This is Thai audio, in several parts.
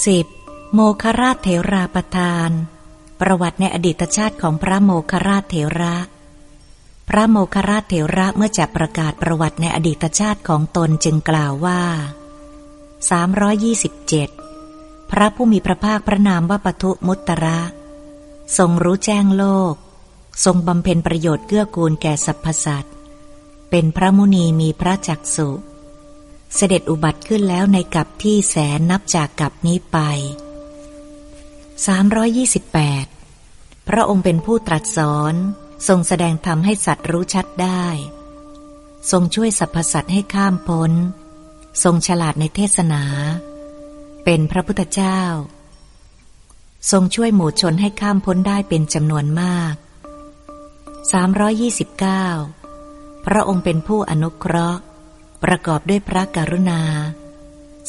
10. โมคราชเถราประทาน ประวัติในอดีตชาติของพระโมคราชเถระ พระโมคราชเถระเมื่อจะประกาศประวัติในอดีตชาติของตนจึงกล่าวว่า 327 พระผู้มีพระภาคพระนามว่าปทุมุตตระ ทรงรู้แจ้งโลก ทรงบำเพ็ญประโยชน์เกื้อกูลแก่สรรพสัตว์เป็นพระมุนีมีพระจักสุ เสด็จอุบัติขึ้นแล้วในกับที่แสนนับจากกับนี้ไป 328 พระองค์เป็นผู้ตรัสสอนทรงแสดงธรรมให้สัตว์รู้ชัดได้ ทรงช่วยสรรพสัตว์ให้ข้ามพ้น ทรงฉลาดในเทศนา เป็นพระพุทธเจ้า ทรงช่วยหมู่ชนให้ข้ามพ้นได้เป็นจำนวนมาก 329 พระองค์เป็นผู้อนุเคราะห์ ประกอบด้วยพระกรุณา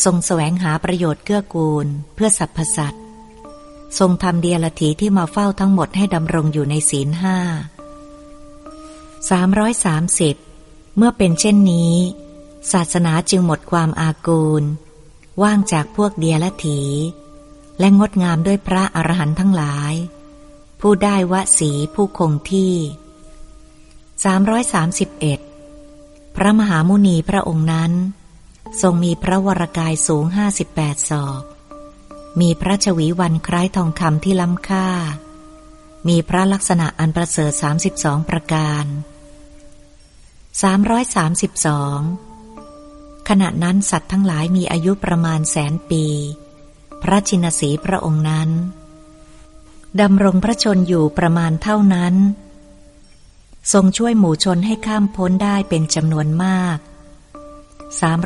ทรงสแสวงหาประโยชน์เกื้อกูล เพื่อสรรพสัตว์ ทรงทำเดียรถีที่มาเฝ้าทั้งหมดให้ดำรงอยู่ในศีลห้าสามร้อยสามสิบเมื่อเป็นเช่นนี้ ศาสนาจึงหมดความอากูล ว่างจากพวกเดียรถี และงดงามด้วยพระอรหันต์ทั้งหลาย ผู้ได้วะสีผู้คงที่ 331 พระมหามุนีพระองค์นั้น ทรงมีพระวรกายสูงห้าสิบแปดศอก มีพระชวีวันคล้ายทองคำที่ล้ำค่า มีพระลักษณะอันประเสริฐสามสิบสองประการสามร้อยสามสิบสองขณะนั้นสัตว์ทั้งหลายมีอายุประมาณแสนปี พระชินสีพระองค์นั้นดำรงพระชนอยู่ประมาณเท่านั้น ทรงช่วยหมู่ชนให้ข้ามพ้นได้เป็นจำนวนมาก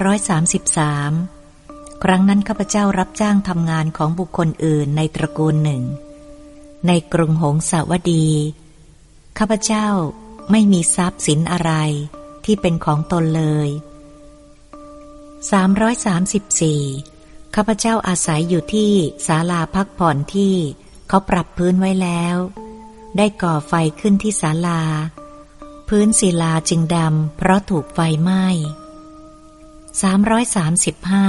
333 ครั้งนั้นข้าพเจ้ารับจ้างทำงานของบุคคลอื่นในตระกูลหนึ่ง ในกรุงหงสาวดี ข้าพเจ้าไม่มีทรัพย์สินอะไรที่เป็นของตนเลย 334 ข้าพเจ้าอาศัยอยู่ที่ศาลาพักผ่อนที่เขาปรับพื้นไว้แล้ว ได้ก่อไฟขึ้นที่ศาลา พื้นศิลาจึงดำ เพราะถูกไฟไหม้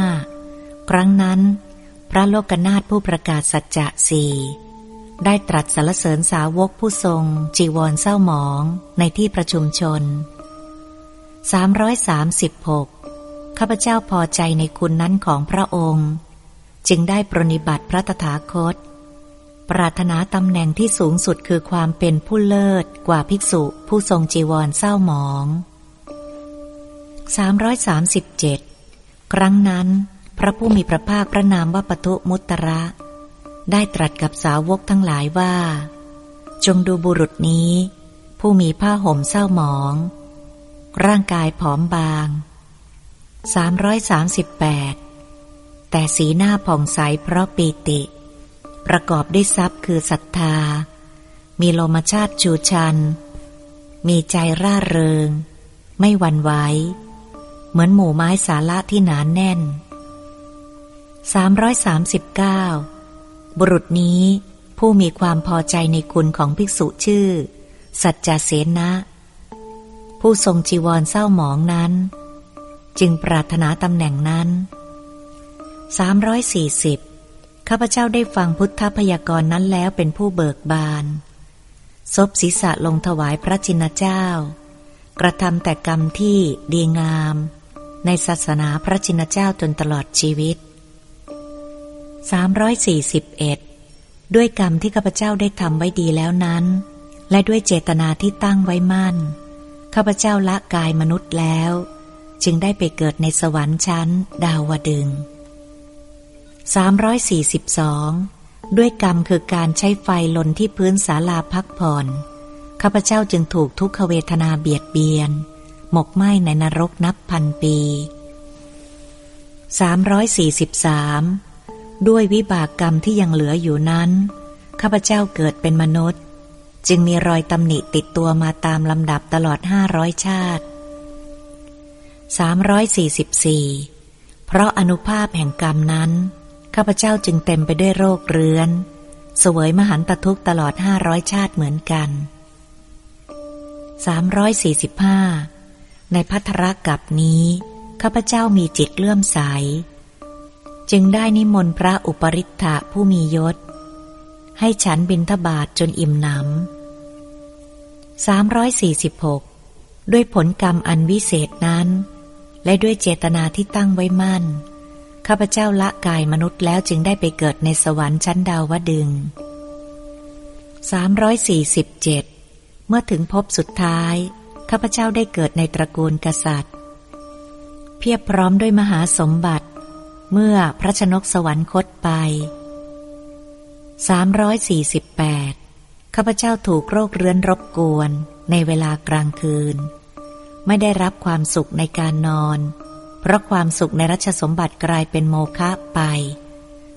335 ครั้งนั้น พระโลกนาถผู้ประกาศสัจจะสี่ได้ตรัสสรรเสริญสาวกผู้ทรง จีวรเศร้าหมองในที่ประชุมชน 336 ข้าพเจ้าพอใจในคุณนั้นของพระองค์ จึงได้ปรนิบัติพระตถาคต ปรารถนาตำแหน่งที่สูงสุดคือความเป็นผู้เลิศกว่าภิกษุผู้ทรงจีวรเศร้าหมอง 337 ครั้งนั้น พระผู้มีพระภาคพระนามว่าปทุมุตระ ได้ตรัสกับสาวกทั้งหลายว่า จงดูบุรุษนี้ ผู้มีผ้าห่มเศร้าหมอง ร่างกายผอมบาง 338 แต่สีหน้าผ่องใสเพราะปีติ ประกอบด้วยทรัพย์คือศรัทธา มีโลมชาติชูชัน มีใจร่าเริง ไม่หวั่นไหว เหมือนหมู่ไม้สาระที่หนานแน่น 339 บุรุษนี้ผู้มีความพอใจในคุณของภิกษุชื่อ สัจจเสนะ ผู้ทรงจีวรเศร้าหมองนั้น จึงปรารถนาตำแหน่งนั้น 340 ข้าพเจ้าได้ฟังพุทธพยากรณ์นั้นแล้วเป็นผู้เบิกบานซบศีรษะลงถวายพระจินเจ้า กระทำแต่กรรมที่ดีงาม ในศาสนาพระจินเจ้าจนตลอดชีวิต 341 ด้วยกรรมที่ข้าพเจ้าได้ทำไว้ดีแล้วนั้น และด้วยเจตนาที่ตั้งไว้มั่น ข้าพเจ้าละกายมนุษย์แล้ว จึงได้ไปเกิดในสวรรค์ชั้นดาวดึง 342 ด้วยกรรมคือการใช้ไฟลนที่พื้นศาลาพักผ่อน ข้าพเจ้าจึงถูกทุกขเวทนาเบียดเบียน หมกไหม้ในนรกนับพันปี 343 ด้วยวิบากกรรมที่ยังเหลืออยู่นั้น ข้าพเจ้าเกิดเป็นมนุษย์ จึงมีรอยตำหนิติดตัวมาตามลำดับตลอดห้าร้อยชาติ 344 เพราะอนุภาพแห่งกรรมนั้น ข้าพเจ้าจึงเต็มไปด้วยโรคเรื้อนสวยมหันตทุกตลอดห้าร้อยชาติเหมือนกัน 345 ในพัทรกับนี้ ข้าพเจ้ามีจิตเลื่อมใส จึงได้นิมนต์พระอุปริทธะผู้มียศ ให้ฉันบินทบาทจนอิ่มหนำสามร้อยสี่สิบหกด้วยผลกรรมอันวิเศษนั้น และด้วยเจตนาที่ตั้งไว้มั่น ข้าพเจ้าละกายมนุษย์แล้วจึงได้ไปเกิดในสวรรค์ชั้นดาวดึงสามร้อยสี่สิบเจ็ดเมื่อถึงพบสุดท้าย ข้าพเจ้าได้เกิดในตระกูลกษัตริย์ เพียบพร้อมด้วยมหาสมบัติ เมื่อพระชนกสวรรคตไป 348 ข้าพเจ้าถูกโรคเรื้อนรบกวนในเวลากลางคืน ไม่ได้รับความสุขในการนอน เพราะความสุขในรัชสมบัติกลายเป็นโมฆะไป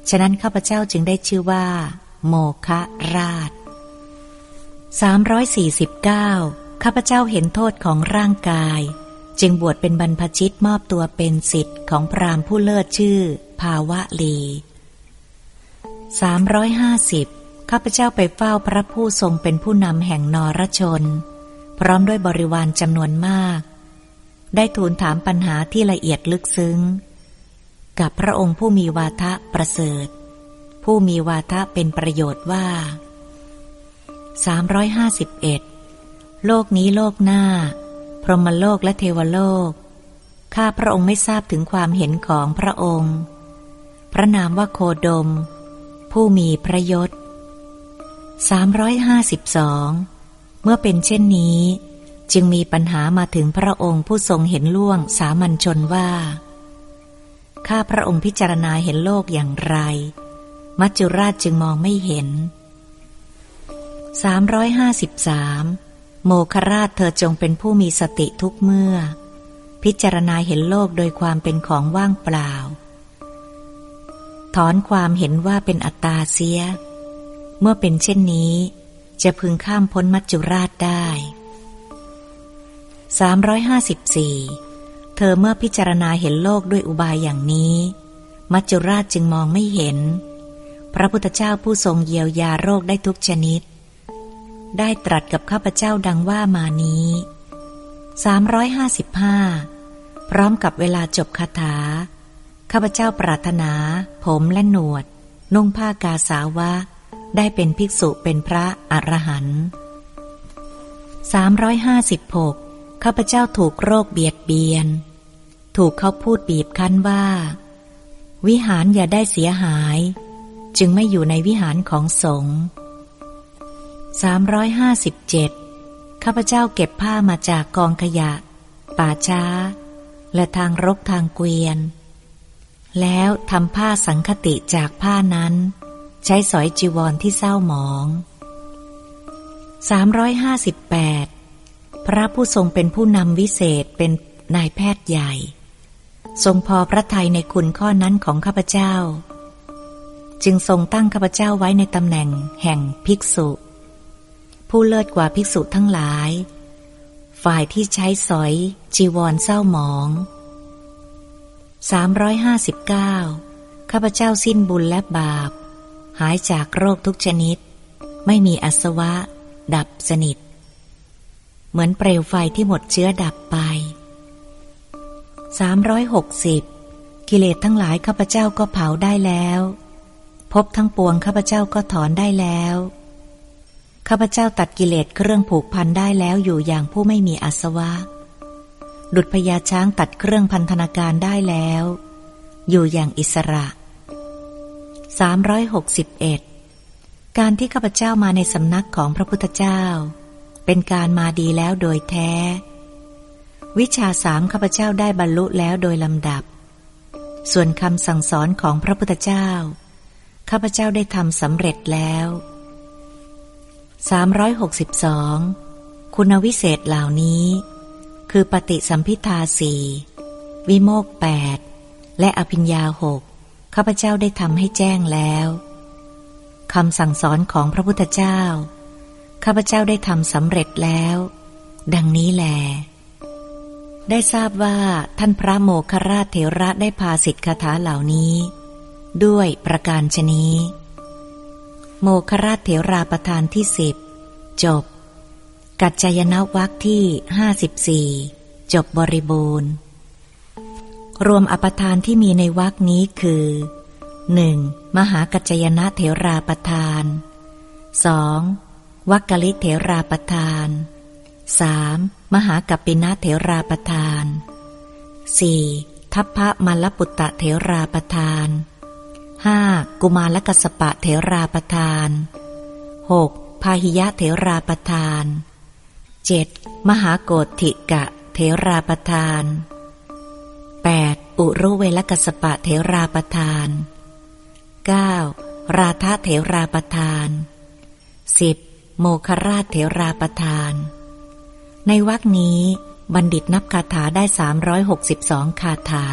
ฉะนั้นข้าพเจ้าจึงได้ชื่อว่า โมฆะราช 349 ข้าพเจ้าเห็นโทษของร่างกาย จึงบวชเป็นบรรพชิตมอบตัวเป็นสิทธิ์ของพราหมณ์ผู้เลิศชื่อ ภาวะลี 350 ข้าพเจ้าไปเฝ้าพระผู้ทรงเป็นผู้นำแห่งนรชน พร้อมด้วยบริวารจำนวนมาก ได้ทูลถามปัญหาที่ละเอียดลึกซึ้ง กับพระองค์ผู้มีวาทะประเสริฐ ผู้มีวาทะเป็นประโยชน์ว่า 351 โลกนี้โลกหน้า พรหมโลกและเทวโลก ข้าพระองค์ไม่ทราบถึงความเห็นของพระองค์ พระนามว่าโคดม ผู้มีพระยศ352 เมื่อเป็นเช่นนี้ จึงมีปัญหามาถึงพระองค์ผู้ทรงเห็นล่วงสามัญชนว่า ข้าพระองค์พิจารณาเห็นโลกอย่างไร มัจจุราชจึงมองไม่เห็น 353 โมคราชเธอจงเป็นผู้มีสติทุกเมื่อ พิจารณาเห็นโลกโดยความเป็นของว่างเปล่า ถอนความเห็นว่าเป็นอัตตาเสีย เมื่อเป็นเช่นนี้ จะพึงข้ามพ้นมัจจุราชได้ 354 เธอเมื่อพิจารณาเห็นโลกด้วยอุบายอย่างนี้ มัจจุราชจึงมองไม่เห็น พระพุทธเจ้าผู้ทรงเยียวยาโรคได้ทุกชนิด ได้ตรัสกับข้าพเจ้าดังว่ามานี้ 355 พร้อมกับเวลาจบคาถา ข้าพเจ้าปรารถนา ผมและหนวด นุ่งผ้ากาสาวะ ได้เป็นภิกษุเป็นพระอรหันต์356 ข้าพเจ้าถูกโรคเบียดเบียน ถูกเขาพูดบีบคั้นว่า วิหารอย่าได้เสียหาย จึงไม่อยู่ในวิหารของสงฆ์357 ข้าพเจ้าเก็บผ้ามาจากกองขยะ ป่าช้า และทางรกทางเกวียน แล้วทำผ้าสังคติจากผ้านั้น ใช้สอยจีวรที่เศร้าหมอง 358 พระผู้ทรงเป็นผู้นำวิเศษเป็นนายแพทย์ใหญ่ ทรงพอพระทัยในคุณข้อนั้นของข้าพเจ้า จึงทรงตั้งข้าพเจ้าไว้ในตำแหน่งแห่งภิกษุ ผู้เลิศกว่าภิกษุทั้งหลาย ฝ่ายที่ใช้สอย จีวรเศร้าหมอง 359 ข้าพเจ้าสิ้นบุญและบาป หายจากโรคทุกชนิด ไม่มีอสวะ ดับสนิท เหมือนเปลวไฟที่หมดเชื้อดับไป 360 กิเลสทั้งหลายข้าพเจ้าก็เผาได้แล้วพบทั้งปวงข้าพเจ้าก็ถอนได้แล้ว ข้าพเจ้าตัดกิเลสเครื่องผูกพันได้แล้วอยู่อย่างผู้ไม่มีอาสวะ ดุจพญาช้างตัดเครื่องพันธนาการได้แล้ว อยู่อย่างอิสระ 361 การที่ข้าพเจ้ามาในสำนักของพระพุทธเจ้า เป็นการมาดีแล้วโดยแท้ วิชาสามข้าพเจ้าได้บรรลุแล้วโดยลำดับ ส่วนคำสั่งสอนของพระพุทธเจ้า ข้าพเจ้าได้ทำสำเร็จแล้ว 362 คุณวิเศษเหล่านี้ คือปฏิสัมพิทาสีวิโมกแปดและอภิญญาหกข้าพเจ้าได้ทำให้แจ้งแล้วคำสั่งสอนของพระพุทธเจ้า ข้าพเจ้าได้ทำสำเร็จแล้ว ดังนี้แล ได้ทราบว่าท่านพระโมคคราชเถระได้พาสิทธิคาถาเหล่านี้ ด้วยประการชนี้โมคราชเถราประธานที่สิบจบ กัจจยนวักที่ห้าสิบสี่จบบริบูรณ์ รวมอปทานที่มีในวักนี้คือหนึ่งมหากัจจยนะเถราประทานสอง วักกลิเถราประทานสามมหากัปปินะเถราประทานสี่ทัพพระมัลลปุตตะเถราประทานห้ากุมารกัสปะเถราประทานหกพาหิยะเถราประทานเจ็ดมหาโกธิกะเถราประทาน 8. อุรุเวลกัสปะเถราประทาน 9. ราธาเถราประทาน 10. โมคราชเถราประทาน ในวรรคนี้บัณฑิตนับคาถาได้ 362 คาถา